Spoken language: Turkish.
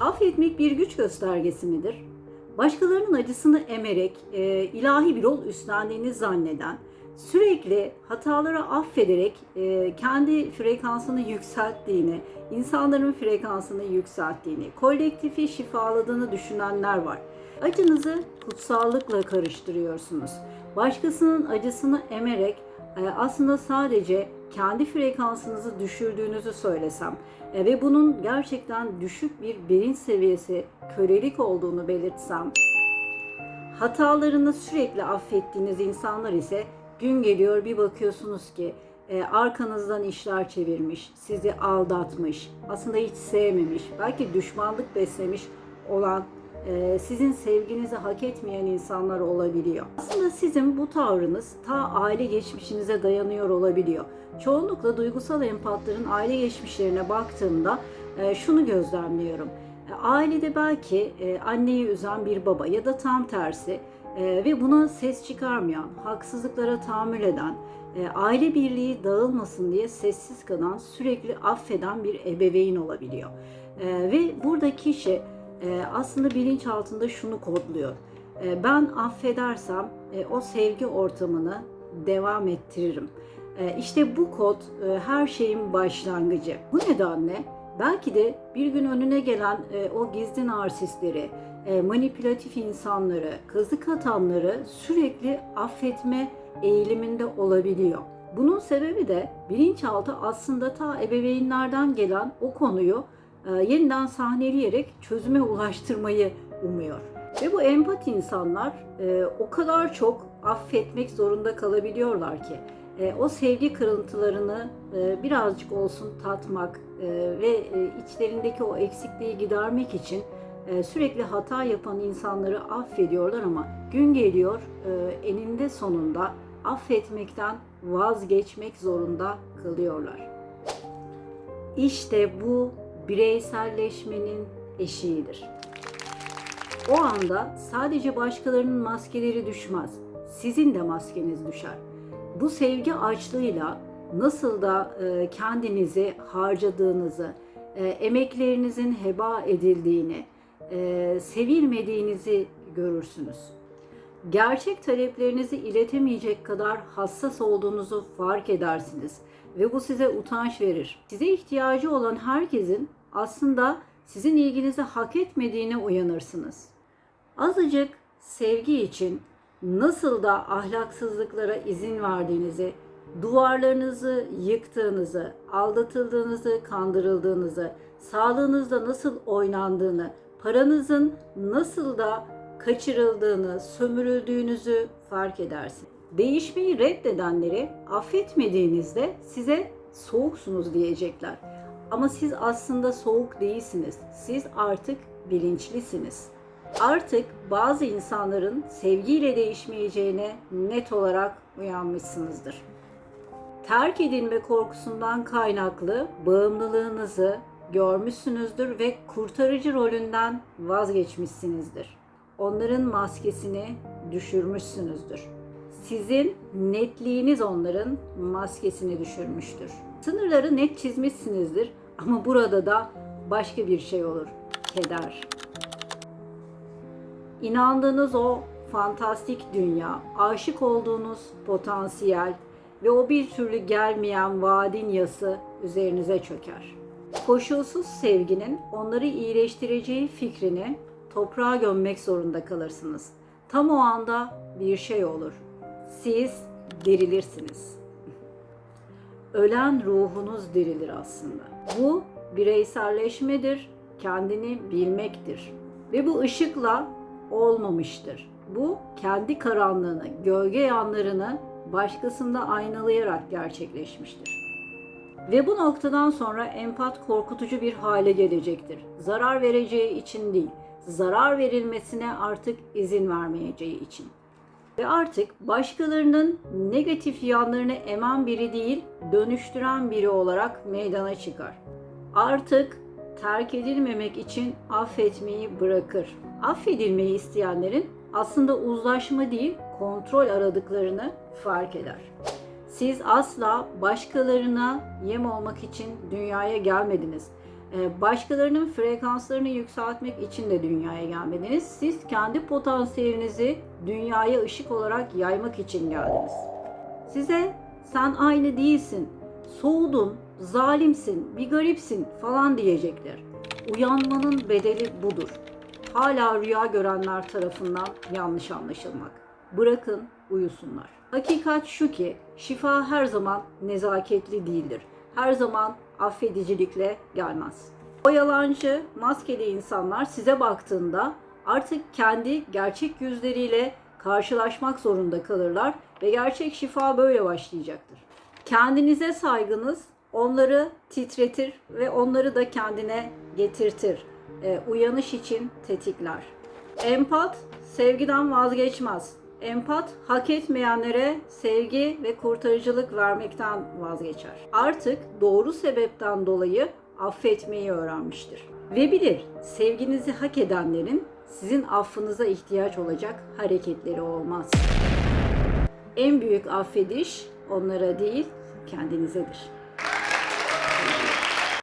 Affetmek bir güç göstergesi midir? Başkalarının acısını emerek e, ilahi bir rol üstlendiğini zanneden, sürekli hataları affederek e, kendi frekansını yükselttiğini, insanların frekansını yükselttiğini, kolektifi şifaladığını düşünenler var. Acınızı kutsallıkla karıştırıyorsunuz. Başkasının acısını emerek e, aslında sadece kendi frekansınızı düşürdüğünüzü söylesem e, ve bunun gerçekten düşük bir bilinç seviyesi, kölelik olduğunu belirtsem, hatalarını sürekli affettiğiniz insanlar ise gün geliyor bir bakıyorsunuz ki e, arkanızdan işler çevirmiş, sizi aldatmış, aslında hiç sevmemiş, belki düşmanlık beslemiş olan e, sizin sevginizi hak etmeyen insanlar olabiliyor. Aslında sizin bu tavrınız ta aile geçmişinize dayanıyor olabiliyor. Çoğunlukla duygusal empatların aile geçmişlerine baktığımda e, şunu gözlemliyorum. E, Ailede belki e, anneyi üzen bir baba ya da tam tersi ve buna ses çıkarmayan, haksızlıklara tahammül eden, aile birliği dağılmasın diye sessiz kalan, sürekli affeden bir ebeveyn olabiliyor. Ve burada kişi e, aslında bilinç altında şunu kodluyor. E, ben affedersem e, o sevgi ortamını devam ettiririm. E, işte bu kod e, her şeyin başlangıcı. Bu nedenle belki de bir gün önüne gelen e, o gizli narsistleri, manipülatif insanları, kazık atanları sürekli affetme eğiliminde olabiliyor. Bunun sebebi de bilinçaltı aslında ta ebeveynlerden gelen o konuyu yeniden sahneleyerek çözüme ulaştırmayı umuyor. Ve bu empati insanlar e, o kadar çok affetmek zorunda kalabiliyorlar ki e, o sevgi kırıntılarını e, birazcık olsun tatmak e, ve e, içlerindeki o eksikliği gidermek için e, sürekli hata yapan insanları affediyorlar ama gün geliyor e, eninde sonunda affetmekten vazgeçmek zorunda kalıyorlar. İşte bu bireyselleşmenin eşiğidir. O anda sadece başkalarının maskeleri düşmez. Sizin de maskeniz düşer. Bu sevgi açlığıyla nasıl da e, kendinizi harcadığınızı, e, emeklerinizin heba edildiğini, e, sevilmediğinizi görürsünüz. Gerçek taleplerinizi iletemeyecek kadar hassas olduğunuzu fark edersiniz ve bu size utanç verir. Size ihtiyacı olan herkesin aslında sizin ilginizi hak etmediğine uyanırsınız. Azıcık sevgi için nasıl da ahlaksızlıklara izin verdiğinizi, duvarlarınızı yıktığınızı, aldatıldığınızı, kandırıldığınızı, sağlığınızda nasıl oynandığını, paranızın nasıl da kaçırıldığını, sömürüldüğünüzü fark edersiniz. Değişmeyi reddedenleri affetmediğinizde size soğuksunuz diyecekler. Ama siz aslında soğuk değilsiniz. Siz artık bilinçlisiniz. Artık bazı insanların sevgiyle değişmeyeceğine net olarak uyanmışsınızdır. Terk edilme korkusundan kaynaklı bağımlılığınızı görmüşsünüzdür ve kurtarıcı rolünden vazgeçmişsinizdir. Onların maskesini düşürmüşsünüzdür. Sizin netliğiniz onların maskesini düşürmüştür. Sınırları net çizmişsinizdir ama burada da başka bir şey olur. Keder. İnandığınız o fantastik dünya, aşık olduğunuz potansiyel ve o bir türlü gelmeyen vaadin yası üzerinize çöker. Koşulsuz sevginin onları iyileştireceği fikrini toprağa gömmek zorunda kalırsınız. Tam o anda bir şey olur. Siz dirilirsiniz. Ölen ruhunuz dirilir aslında. Bu bireyselleşmedir, kendini bilmektir. Ve bu ışıkla olmamıştır. Bu kendi karanlığını, gölge yanlarını başkasında aynalayarak gerçekleşmiştir. Ve bu noktadan sonra empat korkutucu bir hale gelecektir. Zarar vereceği için değil, zarar verilmesine artık izin vermeyeceği için. Ve artık başkalarının negatif yanlarını emen biri değil, dönüştüren biri olarak meydana çıkar. Artık terk edilmemek için affetmeyi bırakır. Affedilmeyi isteyenlerin aslında uzlaşma değil, kontrol aradıklarını fark eder. Siz asla başkalarına yem olmak için dünyaya gelmediniz. Ee, Başkalarının frekanslarını yükseltmek için de dünyaya gelmediniz. Siz kendi potansiyelinizi dünyaya ışık olarak yaymak için geldiniz. Size sen aynı değilsin, soğudun, zalimsin, bir garipsin falan diyecekler. Uyanmanın bedeli budur. Hala rüya görenler tarafından yanlış anlaşılmak. Bırakın uyusunlar. Hakikat şu ki şifa her zaman nezaketli değildir. Her zaman affedicilikle gelmez. O yalancı, maskeli insanlar size baktığında artık kendi gerçek yüzleriyle karşılaşmak zorunda kalırlar ve gerçek şifa böyle başlayacaktır. Kendinize saygınız onları titretir ve onları da kendine getirtir. Ee, uyanış için tetikler. Empat sevgiden vazgeçmez. Empat hak etmeyenlere sevgi ve kurtarıcılık vermekten vazgeçer. Artık doğru sebepten dolayı affetmeyi öğrenmiştir. Ve bilir sevginizi hak edenlerin sizin affınıza ihtiyaç olacak hareketleri olmaz. En büyük affediş onlara değil kendinizedir.